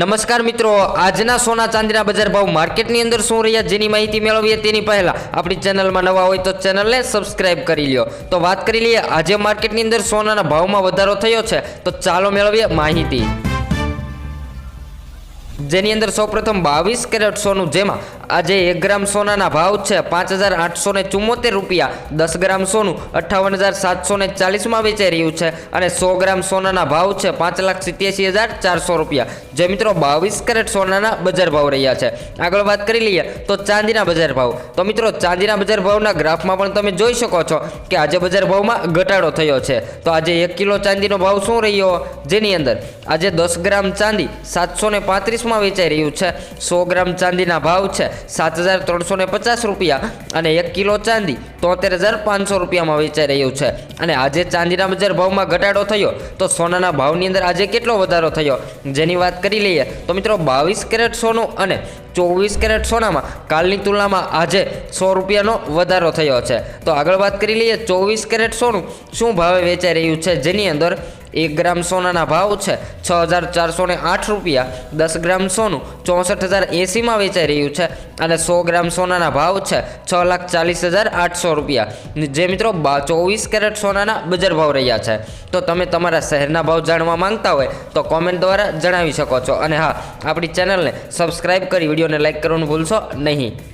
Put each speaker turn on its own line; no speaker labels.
નમસ્કાર મિત્રો, આજના સોના ચાંદીના બજાર ભાવ માર્કેટની અંદર શું રહ્યા, જેની માહિતી મેળવીએ તેની પહેલાં આપણી ચેનલમાં નવા હોય તો ચેનલને સબસ્ક્રાઇબ કરી લ્યો. તો વાત કરી લઈએ, આજે માર્કેટની અંદર સોનાના ભાવમાં વધારો થયો છે, તો ચાલો મેળવીએ માહિતી. જેની અંદર સૌપ્રથમ બાવીસ કેરેટ સોનું, જેમાં આજે એક ગ્રામ સોનાના ભાવ છે પાંચ હજાર આઠસો ને ચુમ્મોતેર રૂપિયા, દસ ગ્રામ સોનું અઠ્ઠાવન હજાર સાતસો ને ચાલીસમાં વેચાઈ રહ્યું છે અને સો ગ્રામ સોનાના ભાવ છે પાંચ લાખ સિત્યાસી હજાર ચારસો રૂપિયા. જે મિત્રો બાવીસ કેરેટ સોનાના બજાર ભાવ રહ્યા છે. આગળ વાત કરી લઈએ તો ચાંદીના બજાર ભાવ. તો મિત્રો ચાંદીના બજાર ભાવના ગ્રાફમાં પણ તમે જોઈ શકો છો કે આજે બજાર ભાવમાં ઘટાડો થયો છે. તો આજે એક કિલો ચાંદીનો ભાવ શું રહ્યો? જેની અંદર આજે દસ ગ્રામ ચાંદી સાતસો ને પાંત્રીસમાં વેચાઈ રહ્યું છે. સો ગ્રામ ચાંદીના ભાવ છે. સાત હજાર ત્રણસો ને પચાસ રૂપિયા અને એક કિલો ચાંદી તોતેર હજાર પાંચસો રૂપિયામાં વેચાઈ રહ્યું છે. અને આજે ચાંદીના બજાર ભાવમાં ઘટાડો થયો તો સોનાના ભાવની અંદર આજે કેટલો વધારો થયો? જેની વાત કરી લઈએ તો મિત્રો બાવીસ કેરેટ સોનું અને ચોવીસ કેરેટ સોનામાં કાલની તુલનામાં આજે સો રૂપિયાનો વધારો થયો છે. તો આગળ વાત કરી લઈએ ચોવીસ કેરેટ સોનું શું ભાવે વેચાઈ રહ્યું છે? જેની અંદર એક ગ્રામ સોનાના ભાવ છે. છ હજાર ચારસો ને આઠ રૂપિયા. દસ ગ્રામ સોનું ચોસઠ હજાર એંસીમાં વેચાઈ રહ્યું છે અને સો ગ્રામ સોનાના ભાવ છે છ લાખ ચાલીસ હજાર આઠસો રૂપિયા. જે મિત્રો ચોવીસ કેરેટ સોનાના બજાર ભાવ રહ્યા છે. તો તમે તમારા શહેરના ભાવ જાણવા માંગતા હોય તો કોમેન્ટ દ્વારા જણાવી શકો છો. અને હા, આપણી ચેનલને સબસ્ક્રાઈબ કરી વિડીયોને લાઇક કરવાનું ભૂલશો નહીં.